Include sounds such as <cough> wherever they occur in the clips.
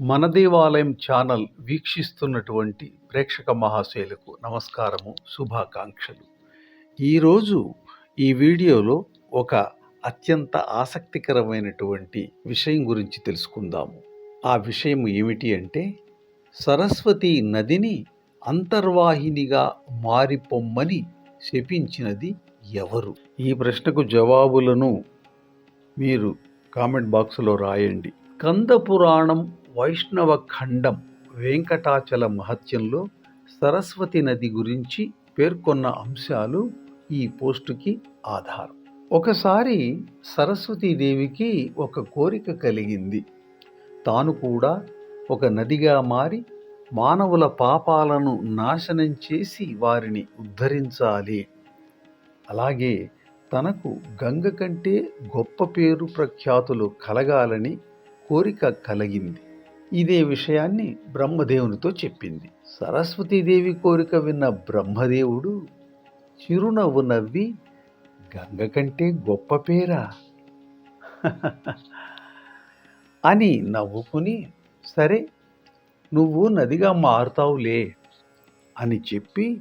మన దేవాలయం ఛానల్ వీక్షిస్తున్నటువంటి ప్రేక్షక మహాశయులకు నమస్కారము శుభాకాంక్షలు. ఈరోజు ఈ వీడియోలో ఒక అత్యంత ఆసక్తికరమైనటువంటి విషయం గురించి తెలుసుకుందాము. ఆ విషయం ఏమిటి అంటే సరస్వతి నదిని అంతర్వాహినిగా మారిపొమ్మని శపించినది ఎవరు? ఈ ప్రశ్నకు జవాబులను మీరు కామెంట్ బాక్స్లో రాయండి. కంద పురాణం వైష్ణవ ఖండం వెంకటాచల మహత్యంలో సరస్వతి నది గురించి పేర్కొన్న అంశాలు ఈ పోస్టుకి ఆధారం. ఒకసారి సరస్వతీదేవికి ఒక కోరిక కలిగింది. తాను కూడా ఒక నదిగా మారి మానవుల పాపాలను నాశనం చేసి వారిని ఉద్ధరించాలి. అలాగే తనకు గంగ కంటే గొప్ప పేరు ప్రఖ్యాతులు కలగాలని కోరిక కలిగింది. ఇదే విషయాన్ని బ్రహ్మదేవునితో చెప్పింది. సరస్వతీదేవి కోరిక విన్న బ్రహ్మదేవుడు చిరునవ్వు నవ్వి గంగ కంటే గొప్ప పేరా? <laughs> అని నవ్వుకుని సరే నువ్వు నదిగా మారుతావులే అని చెప్పి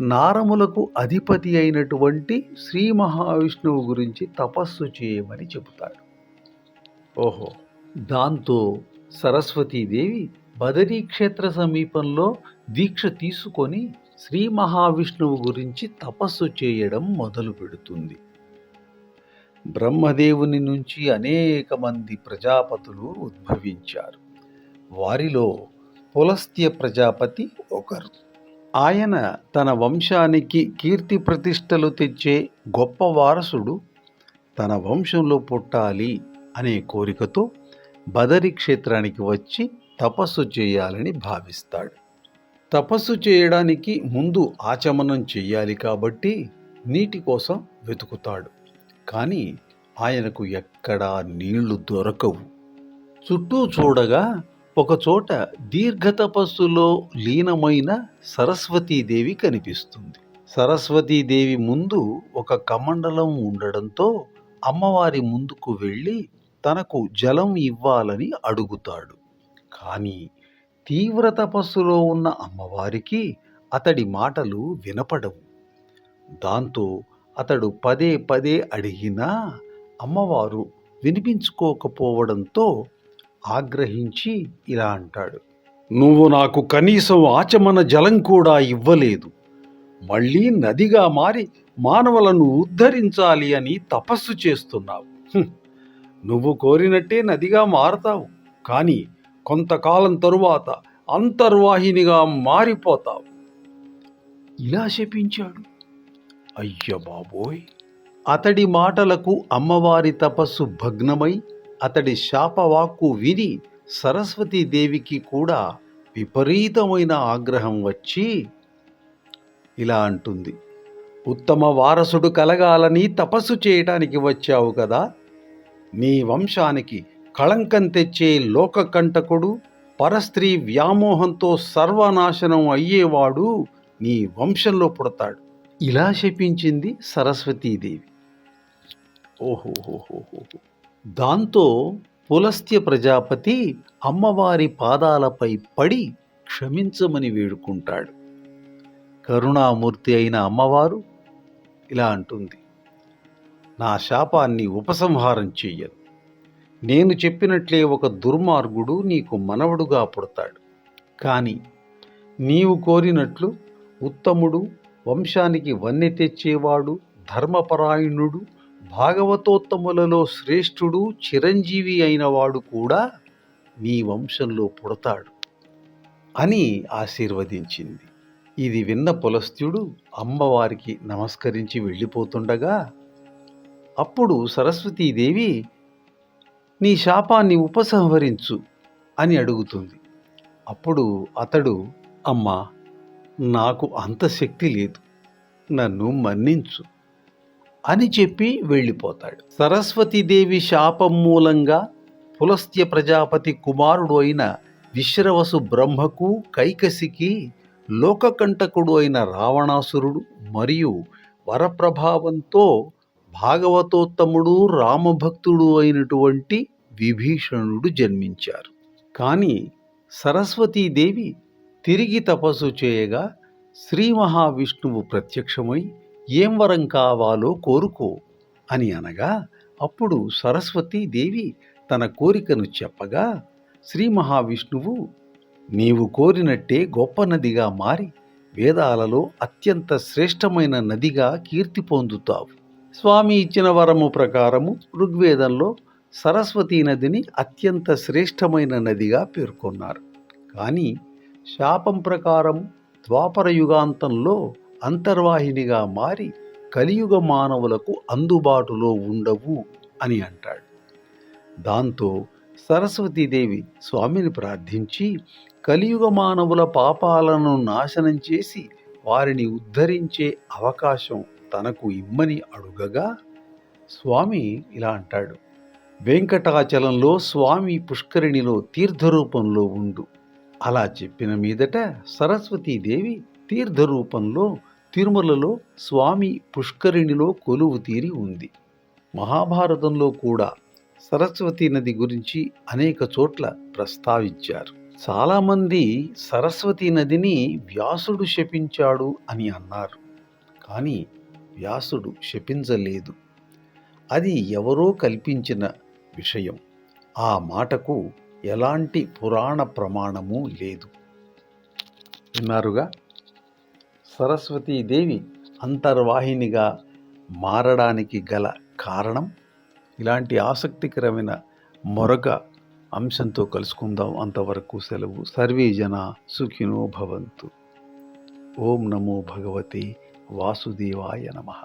నారములకు అధిపతి అయినటువంటి శ్రీ మహావిష్ణువు గురించి తపస్సు చేయమని చెబుతాడు. ఓహో దాంతో సరస్వతీదేవి బదరీ క్షేత్ర సమీపంలో దీక్ష తీసుకొని శ్రీ మహావిష్ణువు గురించి తపస్సు చేయడం మొదలు పెడుతుంది. బ్రహ్మదేవుని నుంచి అనేక మంది ప్రజాపతులు ఉద్భవించారు. వారిలో పులస్త్య ప్రజాపతి ఒకరు. ఆయన తన వంశానికి కీర్తి ప్రతిష్టలు తెచ్చే గొప్ప వారసుడు తన వంశంలో పుట్టాలి అనే కోరికతో బదరి క్షేత్రానికి వచ్చి తపస్సు చేయాలని భావిస్తాడు. తపస్సు చేయడానికి ముందు ఆచమనం చెయ్యాలి కాబట్టి నీటి కోసం వెతుకుతాడు. కానీ ఆయనకు ఎక్కడా నీళ్ళు దొరకవు. చుట్టూ చూడగా ఒకచోట దీర్ఘ తపస్సులో లీనమైన సరస్వతీదేవి కనిపిస్తుంది. సరస్వతీదేవి ముందు ఒక కమండలం ఉండడంతో అమ్మవారి ముందుకు వెళ్ళి తనకు జలం ఇవ్వాలని అడుగుతాడు. కానీ తీవ్ర తపస్సులో ఉన్న అమ్మవారికి అతడి మాటలు వినపడవు. దాంతో అతడు పదే పదే అడిగినా అమ్మవారు వినిపించుకోకపోవడంతో ఆగ్రహించి ఇలా అంటాడు. నువ్వు నాకు కనీసం ఆచమన జలం కూడా ఇవ్వలేదు. మళ్ళీ నదిగా మారి మానవులను ఉద్ధరించాలి అని తపస్సు చేస్తున్నావు. నువ్వు కోరినట్టే నదిగా మారతావు కానీ కొంతకాలం తరువాత అంతర్వాహినిగా మారిపోతావు. ఇలా శపించాడు. అయ్య బాబోయ్! అతడి మాటలకు అమ్మవారి తపస్సు భగ్నమై అతడి శాపవాక్కు విని సరస్వతీదేవికి కూడా విపరీతమైన ఆగ్రహం వచ్చి ఇలా అంటుంది. ఉత్తమ వారసుడు కలగాలని తపస్సు చేయటానికి వచ్చావు కదా! నీ వంశానికి కళంకం తెచ్చే లోకకంటకుడు పరస్త్రీ వ్యామోహంతో సర్వనాశనం అయ్యేవాడు నీ వంశంలో పుడతాడు. ఇలా శపించింది సరస్వతీదేవి. ఓహోహోహోహో. దాంతో పులస్త్య ప్రజాపతి అమ్మవారి పాదాలపై పడి క్షమించమని వేడుకుంటాడు. కరుణామూర్తి అయిన అమ్మవారు ఇలా అంటుంది. నా శాపాన్ని ఉపసంహారం చెయ్యదు నేను చెప్పినట్లే ఒక దుర్మార్గుడు నీకు మనవడుగా పుడతాడు. కానీ నీవు కోరినట్లు ఉత్తముడు వంశానికి వన్నె తెచ్చేవాడు ధర్మపరాయణుడు భాగవతోత్తములలో శ్రేష్ఠుడు చిరంజీవి అయినవాడు కూడా నీ వంశంలో పుడతాడు అని ఆశీర్వదించింది. ఇది విన్న పులస్త్యుడు అమ్మవారికి నమస్కరించి వెళ్ళిపోతుండగా అప్పుడు సరస్వతీదేవి నీ శాపాన్ని ఉపసంహరించు అని అడుగుతుంది. అప్పుడు అతడు అమ్మా నాకు అంత శక్తి లేదు నన్ను మన్నించు అని చెప్పి వెళ్ళిపోతాడు. సరస్వతీదేవి శాపం మూలంగా పులస్త్య ప్రజాపతి కుమారుడు అయిన విశ్రవసు బ్రహ్మకు కైకసికి లోకకంటకుడు అయిన రావణాసురుడు మరియు వరప్రభావంతో భాగవతోత్తముడు రామభక్తుడు అయినటువంటి విభీషణుడు జన్మించారు. కానీ సరస్వతీదేవి తిరిగి తపస్సు చేయగా శ్రీ మహావిష్ణువు ప్రత్యక్షమై ఏం వరం కావాలో కోరుకో అని అనగా అప్పుడు సరస్వతీదేవి తన కోరికను చెప్పగా శ్రీ మహావిష్ణువు నీవు కోరినట్టే గొప్ప నదిగా మారి వేదాలలో అత్యంత శ్రేష్టమైన నదిగా కీర్తి పొందుతావు. స్వామి ఇచ్చిన వరము ప్రకారము ఋగ్వేదంలో సరస్వతీ నదిని అత్యంత శ్రేష్టమైన నదిగా పేర్కొన్నారు. కానీ శాపం ప్రకారం ద్వాపర యుగాంతంలో అంతర్వాహినిగా మారి కలియుగ మానవులకు అందుబాటులో ఉండవు అని అంటాడు. దాంతో సరస్వతీదేవి స్వామిని ప్రార్థించి కలియుగ మానవుల పాపాలను నాశనం చేసి వారిని ఉద్ధరించే అవకాశం తనకు ఇమ్మని అడుగగా స్వామి ఇలా అంటాడు వెంకటాచలంలో స్వామి పుష్కరిణిలో తీర్థరూపంలో ఉండు. అలా చెప్పిన మీదట సరస్వతీదేవి తీర్థరూపంలో తిరుమలలో స్వామి పుష్కరిణిలో కొలువు తీరి ఉంది. మహాభారతంలో కూడా సరస్వతీ నది గురించి అనేక చోట్ల ప్రస్తావించారు. చాలామంది సరస్వతీ నదిని వ్యాసుడు శపించాడు అని అన్నారు. కానీ వ్యాసుడు శపించలేదు. అది ఎవరో కల్పించిన విషయం. ఆ మాటకు ఎలాంటి పురాణ ప్రమాణము లేదు. విన్నారుగా? సరస్వతీదేవి అంతర్వాహినిగా మారడానికి గల కారణం? ఇలాంటి ఆసక్తికరమైన మరొక అంశంతో కలుసుకుందాం అంతవరకు సెలవు. సర్వే జన సుఖినో భవంతు. ఓం నమో భగవతి వాసుదేవాయ నమః